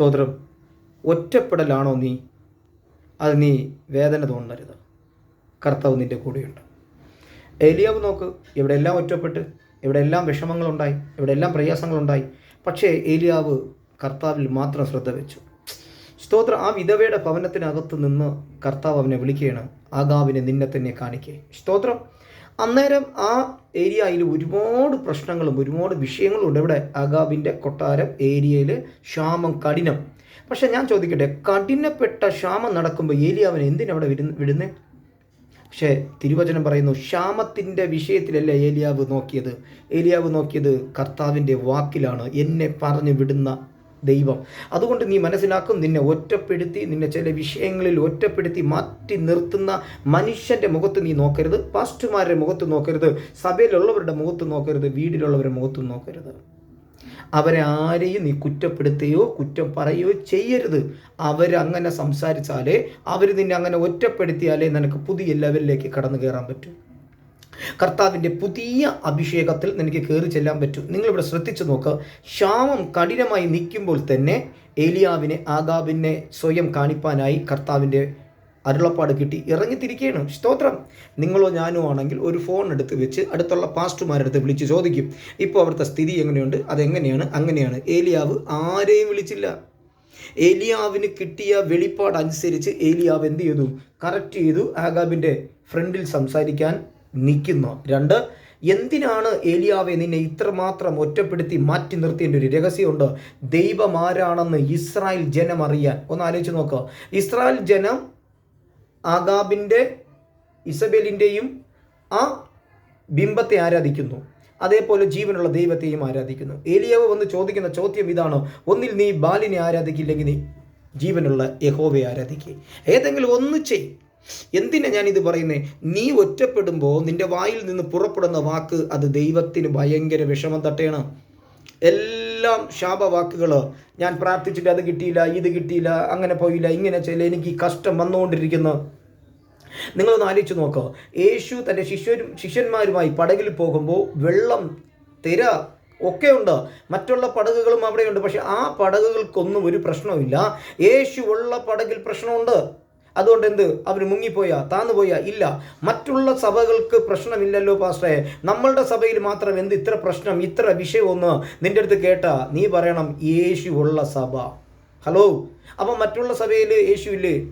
സ്തോത്രം. ഒറ്റപ്പെടലാണോ നീ? അത് നീ വേദന തോന്നരുത്. കർത്താവ് നിന്റെ കൂടെയുണ്ട്. എലിയാവ് നോക്ക് ഇവിടെ എവിടെയെല്ലാം ഒറ്റപ്പെട്ട് എവിടെയെല്ലാം വിഷമങ്ങളുണ്ടായി എവിടെയെല്ലാം പ്രയാസങ്ങളുണ്ടായി. പക്ഷേ എലിയാവ് കർത്താവിൽ മാത്രം ശ്രദ്ധ വെച്ചു. സ്തോത്രം ആ വിധവയുടെ ഭവനത്തിനകത്ത് നിന്ന് കർത്താവ് അവനെ വിളിക്കുകയാണ് ആഗാവിനെ നിന്നെ തന്നെ കാണിക്കേ. സ്തോത്രം അന്നേരം ആ ഏരിയയിൽ ഒരുപാട് പ്രശ്നങ്ങളും ഒരുപാട് വിഷയങ്ങളും ഉണ്ട്. ഇവിടെ അഗാബിന്റെ കൊട്ടാരം ഏരിയയിൽ ക്ഷാമം കഠിനം. പക്ഷെ ഞാൻ ചോദിക്കട്ടെ കഠിനപ്പെട്ട ക്ഷാമം നടക്കുമ്പോൾ ഏലിയാവിനെ എന്തിനവിടെ വിരുന്ന് വിടുന്നത് പക്ഷേ തിരുവചനം പറയുന്നു ക്ഷാമത്തിന്റെ വിഷയത്തിലല്ല ഏലിയാവ് നോക്കിയത്? ഏലിയാവ് നോക്കിയത് കർത്താവിന്റെ വാക്കിലാണ്. എന്നെ പറഞ്ഞു വിടുന്ന ദൈവം. അതുകൊണ്ട് നീ മനസ്സിലാക്കും നിന്നെ ഒറ്റപ്പെടുത്തി നിന്നെ ചില വിഷയങ്ങളിൽ ഒറ്റപ്പെടുത്തി മാറ്റി നിർത്തുന്ന മനുഷ്യന്റെ മുഖത്ത് നീ നോക്കരുത് പാസ്റ്റുമാരുടെ മുഖത്ത് നോക്കരുത് സഭയിലുള്ളവരുടെ മുഖത്ത് നോക്കരുത് വീട്ടിലുള്ളവരുടെ മുഖത്ത് നോക്കരുത്. അവരെ ആരെയും നീ കുറ്റപ്പെടുത്തുകയോ കുറ്റം പറയുകയോ ചെയ്യരുത്. അവരങ്ങനെ സംസാരിച്ചാലേ അവർ നിന്നെ അങ്ങനെ ഒറ്റപ്പെടുത്തിയാലേ നിനക്ക് പുതിയ ലെവലിലേക്ക് കടന്നു കയറാൻ പറ്റൂ. കർത്താവിന്റെ പുതിയ അഭിഷേകത്തിൽ നിനക്ക് കയറി ചെല്ലാൻ പറ്റും. നിങ്ങളിവിടെ ശ്രദ്ധിച്ചു നോക്ക്. ക്ഷാമം കഠിനമായി നിൽക്കുമ്പോൾ തന്നെ ഏലിയാവിനെ ആഗാബിനെ സ്വയം കാണിപ്പാനായി കർത്താവിന്റെ അരുളപ്പാട് കിട്ടി. ഇറങ്ങിത്തിരിക്കുകയാണ്. സ്തോത്രം. നിങ്ങളോ ഞാനോ ആണെങ്കിൽ ഒരു ഫോൺ എടുത്ത് വെച്ച് അടുത്തുള്ള പാസ്റ്റുമാരെടുത്ത് വിളിച്ച് ചോദിക്കും. ഇപ്പോൾ അവിടുത്തെ സ്ഥിതി എങ്ങനെയുണ്ട്? അതെങ്ങനെയാണ്? അങ്ങനെയാണ്. ഏലിയാവ് ആരെയും വിളിച്ചില്ല. ഏലിയാവിന് കിട്ടിയ വെളിപ്പാട് അനുസരിച്ച് ഏലിയാവ് എന്ത് ചെയ്തു? കറക്റ്റ് ചെയ്തു ആഗാബിന്റെ ഫ്രണ്ടിൽ സംസാരിക്കാൻ നിൽക്കുന്നു. രണ്ട് എന്തിനാണ് ഏലിയാവെ നിന്നെ ഇത്രമാത്രം ഒറ്റപ്പെടുത്തി മാറ്റി നിർത്തേണ്ട ഒരു രഹസ്യമുണ്ട്? ദൈവം ആരാണെന്ന് ഇസ്രായേൽ ജനം അറിയാൻ. ഒന്ന് ആലോചിച്ച് നോക്കുക ഇസ്രായേൽ ജനം ആഗാബിന്റെ ഇസബേലിന്റെയും ആ ബിംബത്തെ ആരാധിക്കുന്നു. അതേപോലെ ജീവനുള്ള ദൈവത്തെയും ആരാധിക്കുന്നു. ഏലിയാവ് വന്ന് ചോദിക്കുന്ന ചോദ്യം ഇതാണ്. ഒന്നിൽ നീ ബാലിനെ ആരാധിക്കില്ലെങ്കിൽ നീ ജീവനുള്ള യഹോവയെ ആരാധിക്കുക ഏതെങ്കിലും ഒന്ന് ചെയ്. എന്തിനാ ഞാൻ ഇത് പറയുന്നത് നീ ഒറ്റപ്പെടുമ്പോൾ നിന്റെ വായിൽ നിന്ന് പുറപ്പെടുന്ന വാക്ക് അത് ദൈവത്തിന് ഭയങ്കര വിഷമം തട്ടേണം എല്ലാം ശാപവാക്കുകൾ ഞാൻ പ്രാർത്ഥിച്ചിട്ട് അത് കിട്ടിയില്ല ഇത് കിട്ടിയില്ല അങ്ങനെ പോയില്ല ഇങ്ങനെ ചെയ്യില്ല എനിക്ക് കഷ്ടം വന്നുകൊണ്ടിരിക്കുന്നു. നിങ്ങളൊന്ന് ആലോചിച്ച് നോക്കുക യേശു തന്റെ ശിഷ്യരും ശിഷ്യന്മാരുമായി പടകിൽ പോകുമ്പോൾ വെള്ളം തിര ഒക്കെ ഉണ്ട്. മറ്റുള്ള പടകുകളും അവിടെയുണ്ട്. പക്ഷെ ആ പടകുകൾക്കൊന്നും ഒരു പ്രശ്നവുമില്ല. യേശു ഉള്ള പടകിൽ പ്രശ്നമുണ്ട്. അതുകൊണ്ട് എന്ത് അവർ മുങ്ങിപ്പോയാ? താന്നുപോയാ? ഇല്ല. മറ്റുള്ള സഭകൾക്ക് പ്രശ്നമില്ലല്ലോ പാസ്റ്ററെ. നമ്മളുടെ സഭയിൽ മാത്രം എന്ത് ഇത്ര പ്രശ്നം ഇത്ര വിഷയമൊന്ന് നിന്റെ അടുത്ത് കേട്ട? നീ പറയണം യേശു ഉള്ള സഭ. ഹലോ? അപ്പം മറ്റുള്ള സഭയിൽ യേശു ഇല്ലേ?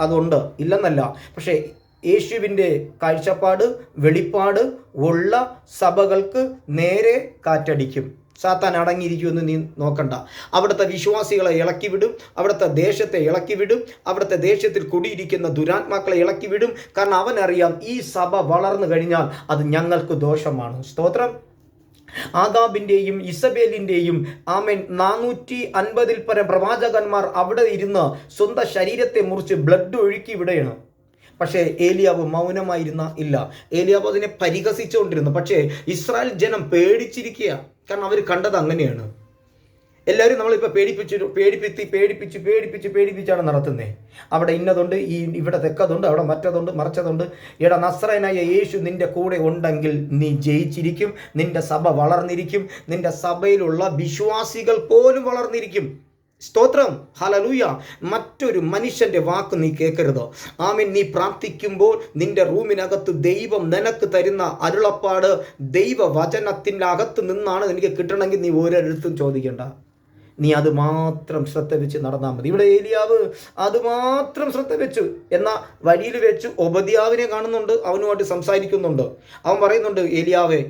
അതുണ്ട്. ഇല്ലെന്നല്ല. പക്ഷേ യേശുവിന്റെ കാഴ്ചപ്പാട് വെളിപ്പാട് ഉള്ള സഭകൾക്ക് നേരെ കാറ്റടിക്കും. സാത്താൻ അടങ്ങിയിരിക്കുമെന്ന് നീ നോക്കണ്ട. അവിടുത്തെ വിശ്വാസികളെ ഇളക്കി വിടും അവിടുത്തെ ദേശത്തെ ഇളക്കി വിടും അവിടുത്തെ ദേശത്തിൽ കുടിയിരിക്കുന്ന ദുരാത്മാക്കളെ ഇളക്കി വിടും കാരണം അവനറിയാം ഈ സഭ വളർന്നു കഴിഞ്ഞാൽ അത് ഞങ്ങൾക്ക് ദോഷമാണ്. സ്തോത്രം. ആദാബിന്റെയും ഇസബേലിന്റെയും ആമൻ നാനൂറ്റി അൻപതിൽ പരം പ്രവാചകന്മാർ അവിടെ ഇരുന്ന് സ്വന്തം ശരീരത്തെ മുറിച്ച് ബ്ലഡ് ഒഴുക്കി വിടുകയാണ്. പക്ഷേ ഏലിയാവ് മൗനമായിരുന്ന ഇല്ല. ഏലിയാവ് അതിനെ പരിഹസിച്ചുകൊണ്ടിരുന്നു. പക്ഷേ ഇസ്രായേൽ ജനം പേടിച്ചിരിക്കുക. കാരണം അവർ കണ്ടത് അങ്ങനെയാണ്. എല്ലാവരും നമ്മളിപ്പോൾ പേടിപ്പിച്ചു പേടിപ്പിത്തി പേടിപ്പിച്ച് പേടിപ്പിച്ച് പേടിപ്പിച്ചാണ് നടത്തുന്നത് അവിടെ ഇന്നതുണ്ട് ഈ ഇവിടെ തെക്കതുണ്ട് അവിടെ മറ്റതുണ്ട് മറിച്ചതുണ്ട്. എടാ നസ്രനായ യേശു നിന്റെ കൂടെ ഉണ്ടെങ്കിൽ നീ ജയിച്ചിരിക്കും. നിന്റെ സഭ വളർന്നിരിക്കും. നിന്റെ സഭയിലുള്ള വിശ്വാസികൾ പോലും വളർന്നിരിക്കും. സ്തോത്രം. ഹലലൂയ മറ്റൊരു മനുഷ്യന്റെ വാക്ക് നീ കേൾക്കരുത്. ആമീൻ. നീ പ്രാർത്ഥിക്കുമ്പോൾ നിന്റെ റൂമിനകത്ത് ദൈവം നിനക്ക് തരുന്ന അരുളപ്പാട് ദൈവവചനത്തിന്റെ അകത്ത് നിന്നാണ് എനിക്ക് കിട്ടണമെങ്കിൽ നീ ഒരിടത്തും ചോദിക്കേണ്ട. നീ അത് മാത്രം ശ്രദ്ധ വെച്ച് നടന്നാൽ മതി. ഇവിടെ ഏലിയാവ് അത് മാത്രം ശ്രദ്ധ വെച്ചു. എന്നാൽ വഴിയിൽ വെച്ച് ഉപദ്യാവിനെ കാണുന്നുണ്ട്. അവനുമായിട്ട് സംസാരിക്കുന്നുണ്ട്. അവൻ പറയുന്നുണ്ട് ഏലിയാവേ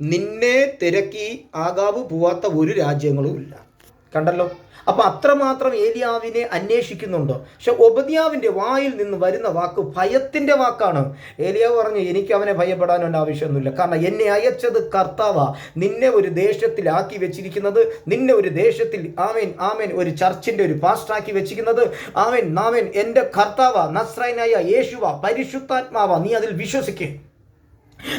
നിന്നെ തിരക്കി ആകാവ് പോവാത്ത ഒരു രാജ്യങ്ങളും ഇല്ല. കണ്ടല്ലോ? അപ്പൊ അത്രമാത്രം ഏലിയാവിനെ അന്വേഷിക്കുന്നുണ്ട്. പക്ഷെ ഒബദിയാവിന്റെ വായിൽ നിന്ന് വരുന്ന വാക്ക് ഭയത്തിന്റെ വാക്കാണ്. ഏലിയാവ് പറഞ്ഞു എനിക്ക് അവനെ ഭയപ്പെടാനൊന്നും ആവശ്യമൊന്നുമില്ല. കാരണം എന്നെ അയച്ചത് കർത്താവ. നിന്നെ ഒരു ദേശത്തിലാക്കി വെച്ചിരിക്കുന്നത് നിന്നെ ഒരു ദേശത്തിൽ ആമേൻ ആമേൻ ഒരു ചർച്ചിന്റെ ഒരു പാസ്റ്റാക്കി വെച്ചിരിക്കുന്നത് ആമേൻ നാമേൻ എന്റെ കർത്താവ നസ്രൈനായ യേശുവ പരിശുദ്ധാത്മാവ. നീ അതിൽ വിശ്വസിക്കേ.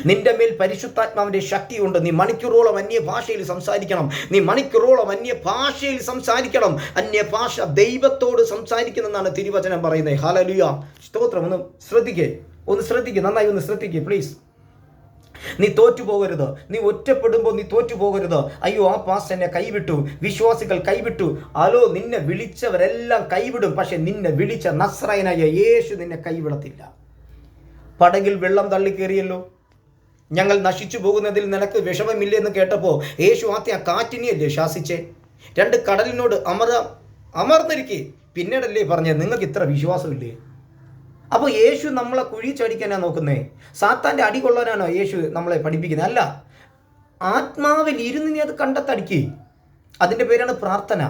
നിന്റെ മേൽ പരിശുദ്ധാത്മാവിന്റെ ശക്തിയുണ്ട്. നീ മണിക്കൂറോളം അന്യ ഭാഷയിൽ സംസാരിക്കണം. നീ മണിക്കൂറോളം അന്യ ഭാഷയിൽ സംസാരിക്കണം. അന്യ ഭാഷ ദൈവത്തോട് സംസാരിക്കുന്നെന്നാണ് തിരുവചനം പറയുന്നത്. ഹാലലുയ സ്തോത്രം. ഒന്ന് ശ്രദ്ധിക്കേ. ഒന്ന് ശ്രദ്ധിക്കുക നന്നായി ഒന്ന് ശ്രദ്ധിക്കേ പ്ലീസ് നീ തോറ്റു പോകരുത് നീ ഒറ്റപ്പെടുമ്പോൾ നീ തോറ്റു പോകരുത് അയ്യോ ആ പാസ് എന്നെ കൈവിട്ടു. വിശ്വാസികൾ കൈവിട്ടു. അലോ നിന്നെ വിളിച്ചവരെല്ലാം കൈവിടും. പക്ഷെ നിന്നെ വിളിച്ച നസ്രയനായ യേശു നിന്നെ കൈവിടത്തില്ല. പടകിൽ വെള്ളം തള്ളിക്കേറിയല്ലോ. ഞങ്ങൾ നശിച്ചു പോകുന്നതിൽ നിനക്ക് വിഷമമില്ലെന്ന് കേട്ടപ്പോൾ യേശു ആദ്യം ആ കാറ്റിനെയല്ലേ ശാസിച്ചേ? രണ്ട് കടലിനോട് അമർ അമർന്നിരിക്കെ. പിന്നീടല്ലേ പറഞ്ഞത് നിങ്ങൾക്ക് ഇത്ര വിശ്വാസമില്ലേ? അപ്പോൾ യേശു നമ്മളെ കുഴി നോക്കുന്നേ. സാത്താന്റെ അടി കൊള്ളാനാണോ യേശു നമ്മളെ പഠിപ്പിക്കുന്നത് അല്ല. ആത്മാവിൽ ഇരുന്ന് നീ അത് കണ്ടെത്തടിക്കേ. അതിന്റെ പേരാണ് പ്രാർത്ഥന.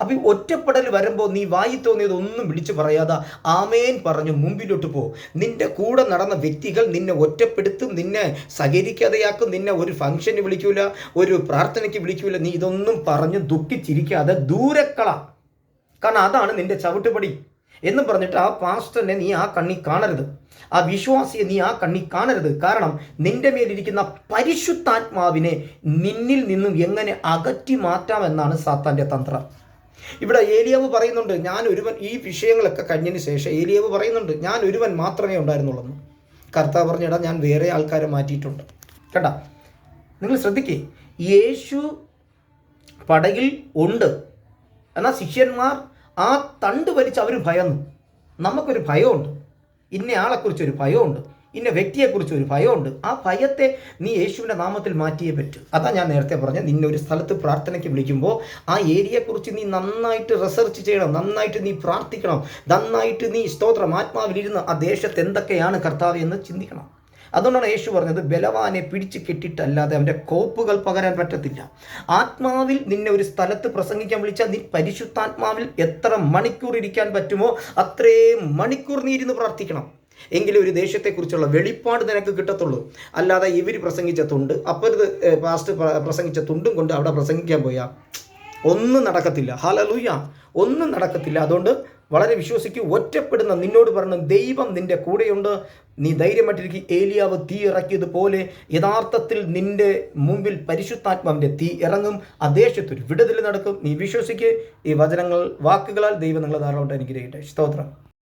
അപ്പൊ ഈ ഒറ്റപ്പെടൽ വരുമ്പോൾ നീ വായി തോന്നിയത് ഒന്നും വിളിച്ചു പറയാതെ ആമേൻ പറഞ്ഞു മുമ്പിലോട്ട് പോ. നിന്റെ കൂടെ നടന്ന വ്യക്തികൾ നിന്നെ ഒറ്റപ്പെടുത്തും നിന്നെ സഹകരിക്കാതെയാക്കും നിന്നെ ഒരു ഫംഗ്ഷന് വിളിക്കൂല ഒരു പ്രാർത്ഥനയ്ക്ക് വിളിക്കൂല. നീ ഇതൊന്നും പറഞ്ഞ് ദുഃഖിച്ചിരിക്കാതെ ദൂരക്കള. കാരണം അതാണ് നിന്റെ ചവിട്ടുപടി എന്ന് പറഞ്ഞിട്ട് ആ പാസ്റ്ററിനെ നീ ആ കണ്ണി കാണരുത്. ആ വിശ്വാസിയെ നീ ആ കണ്ണി കാണരുത്. കാരണം നിന്റെ മേലിരിക്കുന്ന പരിശുദ്ധാത്മാവിനെ നിന്നിൽ നിന്നും എങ്ങനെ അകറ്റി മാറ്റാമെന്നാണ് സാത്താന്റെ തന്ത്രം. ഇവിടെ ഏലിയാവ് പറയുന്നുണ്ട് ഞാൻ ഒരുവൻ ഈ വിഷയങ്ങളൊക്കെ കഴിഞ്ഞതിന് ശേഷം ഏലിയാവ് പറയുന്നുണ്ട് ഞാൻ ഒരുവൻ മാത്രമേ ഉണ്ടായിരുന്നുള്ളൂ. കർത്താവ് പറഞ്ഞിടാ ഞാൻ വേറെ ആൾക്കാരെ മാറ്റിയിട്ടുണ്ട്. കേട്ടാ നിങ്ങൾ ശ്രദ്ധിക്കേ യേശു പടയിൽ ഉണ്ട്. എന്നാൽ ശിഷ്യന്മാർ ആ തണ്ട് വലിച്ച് അവർ ഭയന്നു. നമുക്കൊരു ഭയമുണ്ട്. ഇന്നയാളെക്കുറിച്ചൊരു ഭയമുണ്ട്. ഇന്ന വ്യക്തിയെക്കുറിച്ച് ഒരു ഭയമുണ്ട്. ആ ഭയത്തെ നീ യേശുവിന്റെ നാമത്തിൽ മാറ്റിയേ പറ്റൂ. അതാ ഞാൻ നേരത്തെ പറഞ്ഞ നിന്നെ ഒരു സ്ഥലത്ത് പ്രാർത്ഥനയ്ക്ക് വിളിക്കുമ്പോൾ ആ ഏരിയയെക്കുറിച്ച് നീ നന്നായിട്ട് റിസർച്ച് ചെയ്യണം നന്നായിട്ട് നീ പ്രാർത്ഥിക്കണം നന്നായിട്ട് നീ സ്തോത്രം ആത്മാവിലിരുന്ന് ആ ദേശത്ത് എന്തൊക്കെയാണ് കർത്താവ് എന്ന് ചിന്തിക്കണം. അതുകൊണ്ടാണ് യേശു പറഞ്ഞത് ബലവാനെ പിടിച്ച് കെട്ടിട്ടല്ലാതെ അവന്റെ കോപ്പുകൾ പകരാൻ പറ്റത്തില്ല. ആത്മാവിൽ നിന്നെ ഒരു സ്ഥലത്ത് പ്രസംഗിക്കാൻ വിളിച്ചാൽ നീ പരിശുദ്ധാത്മാവിൽ എത്ര മണിക്കൂർ ഇരിക്കാൻ പറ്റുമോ അത്രയും മണിക്കൂർ നീ ഇരുന്ന് പ്രാർത്ഥിക്കണം. എങ്കിലും ഒരു ദേശത്തെക്കുറിച്ചുള്ള വെളിപ്പാട് നിനക്ക് കിട്ടത്തുള്ളൂ. അല്ലാതെ ഇവർ പ്രസംഗിച്ച തുണ്ട് അപ്പുറത്ത് പാസ്റ്റ് പ്രസംഗിച്ച തുണ്ടും കൊണ്ട് അവിടെ പ്രസംഗിക്കാൻ പോയാൽ ഒന്നും നടക്കത്തില്ല. ഹലലൂയ ഒന്നും നടക്കത്തില്ല. അതുകൊണ്ട് വളരെ വിശ്വസിക്കൂ ഒറ്റപ്പെടുന്ന നിന്നോട് പറഞ്ഞ ദൈവം നിന്റെ കൂടെയുണ്ട്. നീ ധൈര്യമായിട്ടിരിക്കും. ഏലിയാവ് തീ ഇറക്കിയതുപോലെ യഥാർത്ഥത്തിൽ നിന്റെ മുമ്പിൽ പരിശുദ്ധാത്മാവിന്റെ തീ ഇറങ്ങും. ആ ദേശത്തൊരു വിടുതൽ നടക്കും. നീ വിശ്വസിക്ക്. ഈ വചനങ്ങൾ വാക്കുകളാൽ ദൈവം നിങ്ങളെ ധാരാളമായിട്ട് അനുഗ്രഹിക്കട്ടെ. സ്തോത്രം.